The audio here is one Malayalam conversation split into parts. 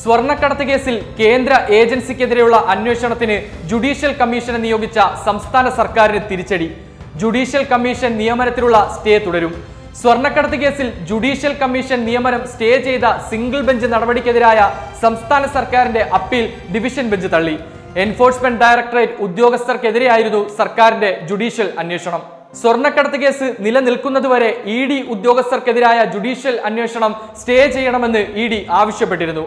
സ്വർണക്കടത്ത് കേസിൽ കേന്ദ്ര ഏജൻസിക്കെതിരെയുള്ള അന്വേഷണത്തിന് ജുഡീഷ്യൽ കമ്മീഷനെ നിയോഗിച്ച സംസ്ഥാന സർക്കാരിന് തിരിച്ചടി. ജുഡീഷ്യൽ കമ്മീഷൻ നിയമനത്തിലുള്ള സ്റ്റേ തുടരും. സ്വർണക്കടത്ത് കേസിൽ ജുഡീഷ്യൽ കമ്മീഷൻ നിയമനം സ്റ്റേ ചെയ്ത സിംഗിൾ ബെഞ്ച് നടപടിക്കെതിരായ സംസ്ഥാന സർക്കാരിന്റെ അപ്പീൽ ഡിവിഷൻ ബെഞ്ച് തള്ളി. എൻഫോഴ്സ്മെന്റ് ഡയറക്ടറേറ്റ് ഉദ്യോഗസ്ഥർക്കെതിരെയായിരുന്നു സർക്കാരിന്റെ ജുഡീഷ്യൽ അന്വേഷണം. സ്വർണക്കടത്ത് കേസ് നിലനിൽക്കുന്നതുവരെ ഇ ഡി ഉദ്യോഗസ്ഥർക്കെതിരായ ജുഡീഷ്യൽ അന്വേഷണം സ്റ്റേ ചെയ്യണമെന്ന് ഇ ഡി ആവശ്യപ്പെട്ടിരുന്നു.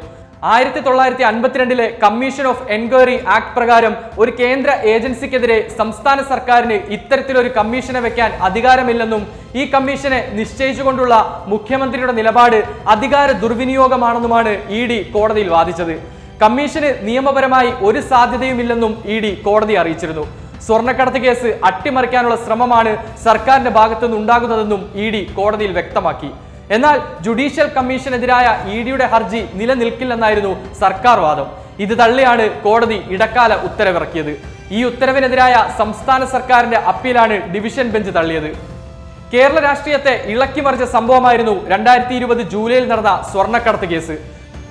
ആയിരത്തി തൊള്ളായിരത്തി അൻപത്തിരണ്ടിലെ കമ്മീഷൻ ഓഫ് എൻക്വയറി ആക്ട് പ്രകാരം ഒരു കേന്ദ്ര ഏജൻസിക്കെതിരെ സംസ്ഥാന സർക്കാരിന് ഇത്തരത്തിലൊരു കമ്മീഷനെ വെക്കാൻ അധികാരമില്ലെന്നും ഈ കമ്മീഷനെ നിശ്ചയിച്ചുകൊണ്ടുള്ള മുഖ്യമന്ത്രിയുടെ നിലപാട് അധികാര ദുർവിനിയോഗമാണെന്നുമാണ് ഇ ഡി കോടതിയിൽ വാദിച്ചത്. കമ്മീഷന് നിയമപരമായി ഒരു സാധ്യതയുമില്ലെന്നും ഇ ഡി കോടതി അറിയിച്ചിരുന്നു. സ്വർണക്കടത്ത് കേസ് അട്ടിമറിക്കാനുള്ള ശ്രമമാണ് സർക്കാരിന്റെ ഭാഗത്തുനിന്ന് ഉണ്ടാകുന്നതെന്നും ഇ ഡി കോടതിയിൽ വ്യക്തമാക്കി. എന്നാൽ ജുഡീഷ്യൽ കമ്മീഷനെതിരായ ഇ ഡിയുടെ ഹർജി നിലനിൽക്കില്ലെന്നായിരുന്നു സർക്കാർ വാദം. ഇത് തള്ളിയാണ് കോടതി ഇടക്കാല ഉത്തരവിറക്കിയത്. ഈ ഉത്തരവിനെതിരായ സംസ്ഥാന സർക്കാരിന്റെ അപ്പീലാണ് ഡിവിഷൻ ബെഞ്ച് തള്ളിയത്. കേരള രാഷ്ട്രീയത്തെ ഇളക്കിമറിച്ച സംഭവമായിരുന്നു രണ്ടായിരത്തി ഇരുപത് ജൂലൈയിൽ നടന്ന സ്വർണക്കടത്ത് കേസ്.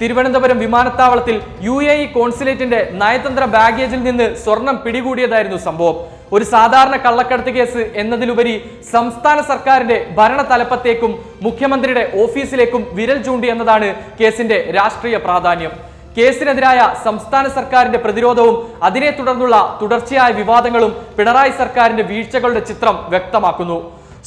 തിരുവനന്തപുരം വിമാനത്താവളത്തിൽ യു എ ഇ കോൺസുലേറ്റിന്റെ നയതന്ത്ര ബാഗേജിൽ നിന്ന് സ്വർണം പിടികൂടിയതായിരുന്നു സംഭവം. ഒരു സാധാരണ കള്ളക്കടത്ത് കേസ് എന്നതിലുപരി സംസ്ഥാന സർക്കാരിന്റെ ഭരണ തലപ്പത്തേക്കും മുഖ്യമന്ത്രിയുടെ ഓഫീസിലേക്കും വിരൽ ചൂണ്ടി എന്നതാണ് കേസിന്റെ രാഷ്ട്രീയ പ്രാധാന്യം. കേസിനെതിരായ സംസ്ഥാന സർക്കാരിന്റെ പ്രതിരോധവും അതിനെ തുടർന്നുള്ള തുടർച്ചയായ വിവാദങ്ങളും പിണറായി സർക്കാരിന്റെ വീഴ്ചകളുടെ ചിത്രം വ്യക്തമാക്കുന്നു.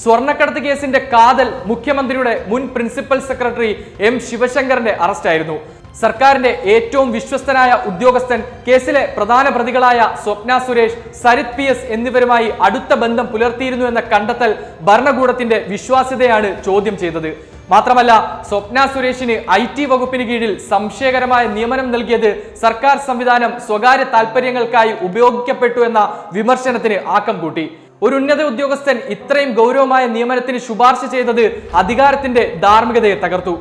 സ്വർണക്കടത്ത് കേസിന്റെ കാതൽ മുഖ്യമന്ത്രിയുടെ മുൻ പ്രിൻസിപ്പൽ സെക്രട്ടറി എം ശിവശങ്കറിന്റെ അറസ്റ്റായിരുന്നു. സർക്കാരിന്റെ ഏറ്റവും വിശ്വസ്തനായ ഉദ്യോഗസ്ഥൻ കേസിലെ പ്രധാന പ്രതികളായ സ്വപ്ന സുരേഷ് സരിത് പി എസ് എന്നിവരുമായി അടുത്ത ബന്ധം പുലർത്തിയിരുന്നു എന്ന കണ്ടെത്തൽ ഭരണകൂടത്തിന്റെ വിശ്വാസ്യതയാണ് ചോദ്യം ചെയ്തത്. മാത്രമല്ല സ്വപ്ന സുരേഷിന് ഐ ടി വകുപ്പിന് കീഴിൽ സംശയകരമായ നിയമനം നൽകിയത് സർക്കാർ സംവിധാനം സ്വകാര്യ താൽപര്യങ്ങൾക്കായി ഉപയോഗിക്കപ്പെട്ടു എന്ന വിമർശനത്തിന് ആക്കം കൂട്ടി. ഒരു ഉന്നത ഉദ്യോഗസ്ഥൻ ഇത്രയും ഗൗരവമായ നിയമനത്തിന് ശുപാർശ ചെയ്തത് അധികാരത്തിന്റെ ധാർമ്മികതയെ തകർത്തു.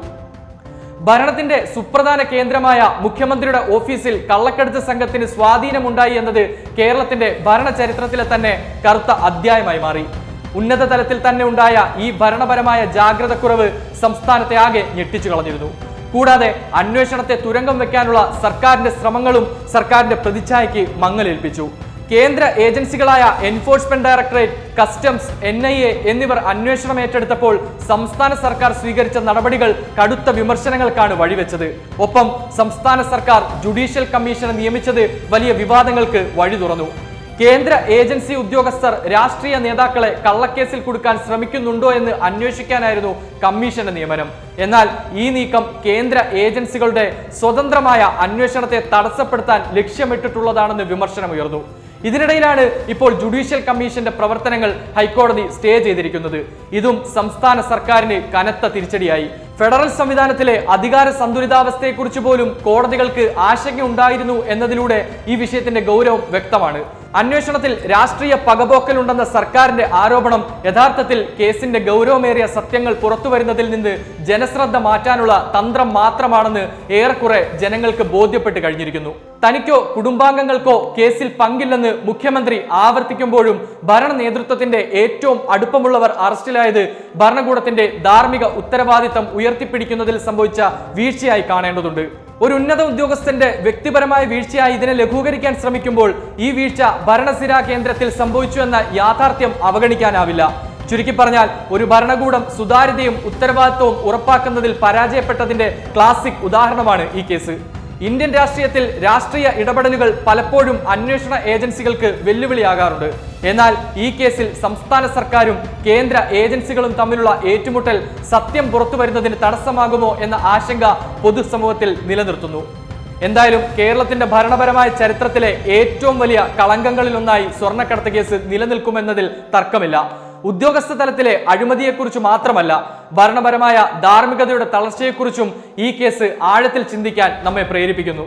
ഭരണത്തിന്റെ സുപ്രധാന കേന്ദ്രമായ മുഖ്യമന്ത്രിയുടെ ഓഫീസിൽ കള്ളക്കടത്ത് സംഘത്തിന് സ്വാധീനമുണ്ടായി എന്നത് കേരളത്തിന്റെ ഭരണചരിത്രത്തിലെ തന്നെ കറുത്ത അധ്യായമായി മാറി. ഉന്നത തലത്തിൽ തന്നെ ഉണ്ടായ ഈ ഭരണപരമായ ജാഗ്രതക്കുറവ് സംസ്ഥാനത്തെ ആകെ ഞെട്ടിച്ചു കളഞ്ഞിരുന്നു. കൂടാതെ അന്വേഷണത്തെ തുരങ്കം വെക്കാനുള്ള സർക്കാരിന്റെ ശ്രമങ്ങളും സർക്കാരിന്റെ പ്രതിച്ഛായയ്ക്ക് മങ്ങലേൽപ്പിച്ചു. കേന്ദ്ര ഏജൻസികളായ enforcement directorate customs N I A എന്നിവർ അന്വേഷണം ഏറ്റെടുത്തപ്പോൾ സംസ്ഥാന സർക്കാർ സ്വീകരിച്ച നടപടികൾ കടുത്ത വിമർശനങ്ങൾക്കാണ് വഴിവെച്ചത്. ഒപ്പം സംസ്ഥാന സർക്കാർ ജുഡീഷ്യൽ കമ്മീഷനെ നിയമിച്ചത് വലിയ വിവാദങ്ങൾക്ക് വഴി തുറന്നു. കേന്ദ്ര ഏജൻസി ഉദ്യോഗസ്ഥർ രാഷ്ട്രീയ നേതാക്കളെ കള്ളക്കേസിൽ കൊടുക്കാൻ ശ്രമിക്കുന്നുണ്ടോ എന്ന് അന്വേഷിക്കാനായിരുന്നു കമ്മീഷന്റെ നിയമനം. എന്നാൽ ഈ നീക്കം കേന്ദ്ര ഏജൻസികളുടെ സ്വതന്ത്രമായ അന്വേഷണത്തെ തടസ്സപ്പെടുത്താൻ ലക്ഷ്യമിട്ടിട്ടുള്ളതാണെന്ന് വിമർശനമുയർന്നു. ഇതിനിടയിലാണ് ഇപ്പോൾ ജുഡീഷ്യൽ കമ്മീഷന്റെ പ്രവർത്തനങ്ങൾ ഹൈക്കോടതി സ്റ്റേ ചെയ്തിരിക്കുന്നത്. ഇതും സംസ്ഥാന സർക്കാരിന് കനത്ത തിരിച്ചടിയായി. ഫെഡറൽ സംവിധാനത്തിലെ അധികാര സന്തുലിതാവസ്ഥയെക്കുറിച്ച് പോലും കോടതികൾക്ക് ആശങ്ക ഉണ്ടായിരുന്നു എന്നതിലൂടെ ഈ വിഷയത്തിന്റെ ഗൗരവം വ്യക്തമാണ്. അന്വേഷണത്തിൽ രാഷ്ട്രീയ പകപോക്കലുണ്ടെന്ന സർക്കാരിന്റെ ആരോപണം യഥാർത്ഥത്തിൽ കേസിന്റെ ഗൗരവമേറിയ സത്യങ്ങൾ പുറത്തുവരുന്നതിൽ നിന്ന് ജനശ്രദ്ധ മാറ്റാനുള്ള തന്ത്രം മാത്രമാണെന്ന് ഏറെക്കുറെ ജനങ്ങൾക്ക് ബോധ്യപ്പെട്ട് കഴിഞ്ഞിരിക്കുന്നു. തനിക്കോ കുടുംബാംഗങ്ങൾക്കോ കേസിൽ പങ്കില്ലെന്ന് മുഖ്യമന്ത്രി ആവർത്തിക്കുമ്പോഴും ഭരണ നേതൃത്വത്തിന്റെ ഏറ്റവും അടുപ്പമുള്ളവർ അറസ്റ്റിലായത് ഭരണകൂടത്തിന്റെ ധാർമ്മിക ഉത്തരവാദിത്തം ഉയർത്തിപ്പിടിക്കുന്നതിൽ സംഭവിച്ച വീഴ്ചയായി കാണേണ്ടതുണ്ട്. ഒരു ഉന്നത ഉദ്യോഗസ്ഥന്റെ വ്യക്തിപരമായ വീഴ്ചയായി ഇതിനെ ലഘൂകരിക്കാൻ ശ്രമിക്കുമ്പോൾ ഈ വീഴ്ച ഭരണസിരാ കേന്ദ്രത്തിൽ സംഭവിച്ചു എന്ന യാഥാർത്ഥ്യം അവഗണിക്കാനാവില്ല. ചുരുക്കി പറഞ്ഞാൽ ഒരു ഭരണകൂടം സുതാര്യതയും ഉത്തരവാദിത്വവും ഉറപ്പാക്കുന്നതിൽ പരാജയപ്പെട്ടതിന്റെ ക്ലാസിക് ഉദാഹരണമാണ് ഈ കേസ്. ഇന്ത്യൻ രാഷ്ട്രീയത്തിൽ രാഷ്ട്രീയ ഇടപെടലുകൾ പലപ്പോഴും അന്വേഷണ ഏജൻസികൾക്ക് വെല്ലുവിളിയാകാറുണ്ട്. എന്നാൽ ഈ കേസിൽ സംസ്ഥാന സർക്കാരും കേന്ദ്ര ഏജൻസികളും തമ്മിലുള്ള ഏറ്റുമുട്ടൽ സത്യം പുറത്തു വരുന്നതിന് തടസ്സമാകുമോ എന്ന ആശങ്ക പൊതുസമൂഹത്തിൽ നിലനിർത്തുന്നു. എന്തായാലും കേരളത്തിന്റെ ഭരണപരമായ ചരിത്രത്തിലെ ഏറ്റവും വലിയ കളങ്കങ്ങളിലൊന്നായി സ്വർണക്കടത്ത് കേസ് നിലനിൽക്കുമെന്നതിൽ തർക്കമില്ല. ഉദ്യോഗസ്ഥ തലത്തിലെ അഴിമതിയെക്കുറിച്ച് മാത്രമല്ല ഭരണപരമായ ധാർമ്മികതയുടെ തളർച്ചയെക്കുറിച്ചും ഈ കേസ് ആഴത്തിൽ ചിന്തിക്കാൻ നമ്മെ പ്രേരിപ്പിക്കുന്നു.